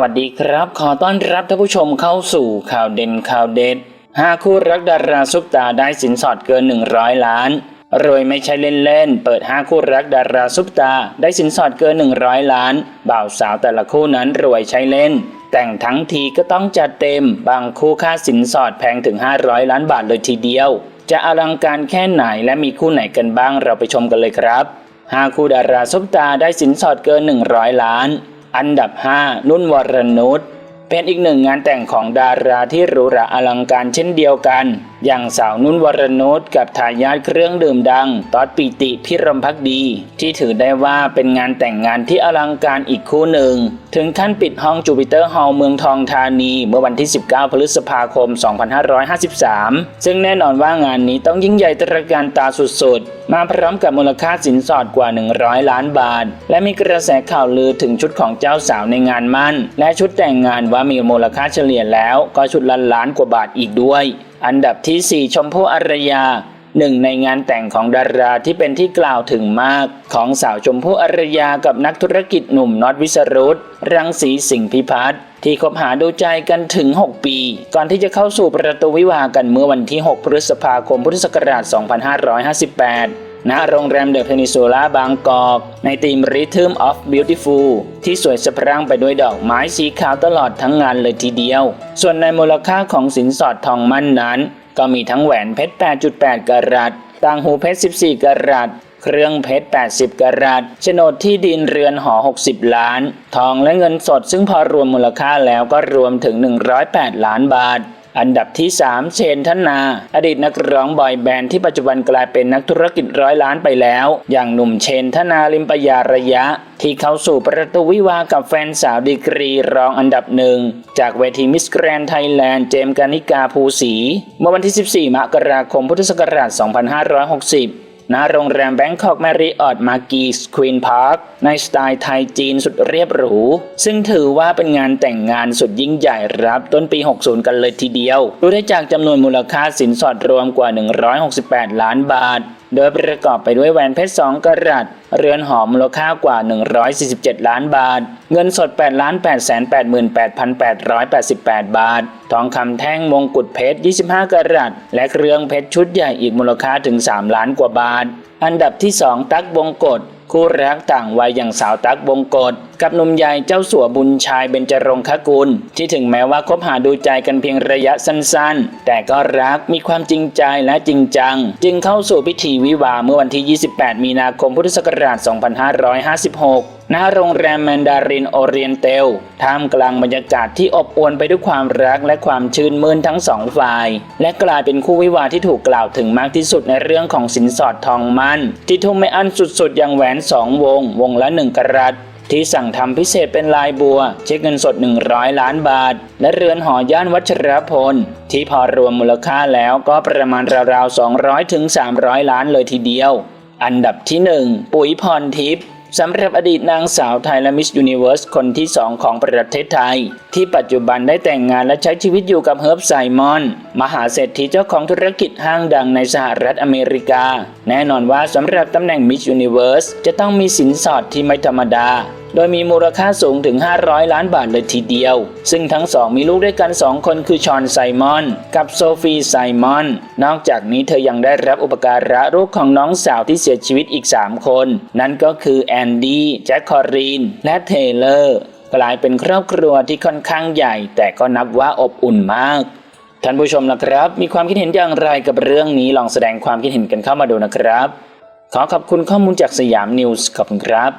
วัสดีครับ ขอต้อนรับท่านผู้ชมเข้าสู่ข่าวเด่นข่าวเด็ดห้าคู่รักดาราซุปตาได้สินสอดเกิน 100 ล้าน รวยไม่ใช่เล่นๆ เปิดห้าคู่รักดาราซุปตา ได้สินสอดเกิน 100 ล้าน บ่าวสาวแต่ละคู่นั้นรวยใช้เล่น แต่งทั้งทีก็ต้องจัดเต็ม บางคู่ค่าสินสอดแพงถึง 500 ล้านบาทเลยทีเดียว จะอลังการแค่ไหนและมีคู่ไหนกันบ้างเราไปชมกันเลยครับห้าคู่ดาราซุปตาได้สินสอดเกิน 100 ล้าน อันดับ 5 นุ่นวรนุชเป็นอีกหนึ่งงานแต่งของดาราที่หรูหราอลังการเช่นเดียวกัน อย่างสาวนุ่นวรนุชกับทายาทเครื่องดื่มดังตอดปิติพิรมพักดี ที่ถือได้ว่าเป็นงานแต่งงานที่อลังการอีกคู่หนึ่ง ถึงขั้นปิดห้องจูปิเตอร์ฮอลล์เมืองทองธานีเมื่อวันที่ 19 พฤษภาคม 2553 ซึ่งแน่นอนว่างานนี้ต้องยิ่งใหญ่ตระการตาสุดๆ มาพร้อมกับมูลค่าสินสอดกว่า 100 ล้านบาท และมีกระแสข่าวลือถึงชุดของเจ้าสาวในงานมั่น และชุดแต่งงานว่ามีมูลค่าเฉลี่ยแล้วก็ชุดละล้านกว่าบาทอีกด้วย อันดับที่ 4 ชมพู่อารยาหนึ่งในงานแต่งของดาราที่เป็นที่กล่าวถึงมากของสาวชมพู่อารยากับนักธุรกิจหนุ่มน็อตวิสรุตรังสีสิงห์พิพัฒน์ที่คบหาดูใจกันถึง 6 ปี ก่อนที่จะเข้าสู่ประตูวิวากันเมื่อวันที่ 6 พฤษภาคมพุทธศักราช 2558 ณโรงแรมเดอะเพนินซูล่าบางกอก ในทีม Rhythm of Beautiful ที่สวยสะพรั่งไปด้วยดอกไม้สีขาวตลอดทั้งงานเลยทีเดียว ส่วนในมูลค่าของสินสอดทองมั่นนั้น ก็มีทั้งแหวนเพชร 8.8กะรัตต่างหูเพชร 14กะรัตเครื่องเพชร 80กะรัตโฉนดที่ดินเรือนหอ 60 ล้าน ทองและเงินสดซึ่งพอรวมมูลค่าแล้วก็รวมถึง 108 ล้านบาท อันดับที่ 3 เชนธนา อดีตนักร้องบอยแบนด์ที่ปัจจุบันกลายเป็นนักธุรกิจร้อยล้านไปแล้ว อย่างหนุ่มเชนธนาลิมปยาระยะ ที่เข้าสู่ประตูวิวากับแฟนสาวดีกรีรองอันดับหนึ่ง จากเวทีมิสแกรนไทยแลนด์เจมกานิกาภูศรีเมื่อวันที่ 14 มกราคมพุทธศักราช 2560 ณโรงแรมแบงคอกแมริออตมากีสควีนพาร์คในสไตล์ไทยจีนสุดเรียบหรู ซึ่งถือว่าเป็นงานแต่งงานสุดยิ่งใหญ่รับต้นปี 60 กันเลยทีเดียวดูได้จากจำนวนมูลค่าสินสอดรวมกว่า 168 ล้านบาท โดยประกอบไปด้วยแหวนเพชร 2กะรัตเรือนหอมมูลค่ากว่า 147 ล้านบาท เงินสด 8 8 8 8 8 8 บาท ทองคำแท่งมงกุฎเพชร 25กะรัตและเครื่องเพชรชุดใหญ่อีกมูลค่าถึง 3 ล้านกว่าบาท อันดับที่ 2 ตั๊กบงกฎ คู่รักต่างวัยอย่างสาวตั๊กบงกฎกับหนุ่มใหญ่เจ้าสัวบุญชายเบญจรงคกุล ที่ถึงแม้ว่าคบหาดูใจกันเพียงระยะสั้นๆ แต่ก็รักมีความจริงใจและจริงจัง จึงเข้าสู่พิธีวิวาห์เมื่อวันที่ 28 มีนาคมพุทธศักราช 2556 ณโรงแรมแมนดารินโอเรียนเตลท่ามกลางบรรยากาศที่อบอวลไปด้วยความรักและความชื่นมื่นทั้งสองฝ่าย และกลายเป็นคู่วิวาที่ถูกกล่าวถึงมากที่สุดในเรื่องของสินสอดทองมั่นที่ทุ่มไม่อั้นสุดๆ อย่างแหวนสองวง วงละหนึ่งกะรัตที่สั่งทำพิเศษเป็นลายบัว เช็คเงินสด 100 ล้านบาท และเรือนหอย่านวัชรพล ที่พอรวมมูลค่าแล้วก็ประมาณราวๆ 200 ถึง 300 ล้านเลยทีเดียว อันดับที่ 1 ปุ๋ยพรทิพย์ สำหรับอดีตนางสาวไทยและมิสยูนิเวิร์สคนที่2ของประเทศไทย ที่ปัจจุบันได้แต่งงานและใช้ชีวิตอยู่กับเฮิร์บไซมอน มหาเศรษฐีเจ้าของธุรกิจห้างดังในสหรัฐอเมริกา แน่นอนว่าสำหรับตำแหน่งมิสยูนิเวิร์สจะต้องมีสินสอดที่ไม่ธรรมดา โดยมีมูลค่าสูงถึง 500 ล้านบาทเลยทีเดียว ซึ่งทั้งสองมีลูกด้วยกัน 2 คนคือชอนไซมอน กับโซฟีไซมอน นอกจากนี้เธอยังได้รับอุปการะลูกของน้องสาวที่เสียชีวิตอีก 3 คน นั่นก็คือแอนดี้แจ็คคอรีน และเทเลอร์กลายเป็นครอบครัวที่ค่อนข้างใหญ่ แต่ก็นับว่าอบอุ่นมากท่านผู้ชมนะครับ มีความคิดเห็นอย่างไรกับเรื่องนี้ลองแสดงความคิดเห็นกันเข้ามาดูนะครับ ขอขอบคุณข้อมูลจากสยามนิวส์ขอบคุณครับ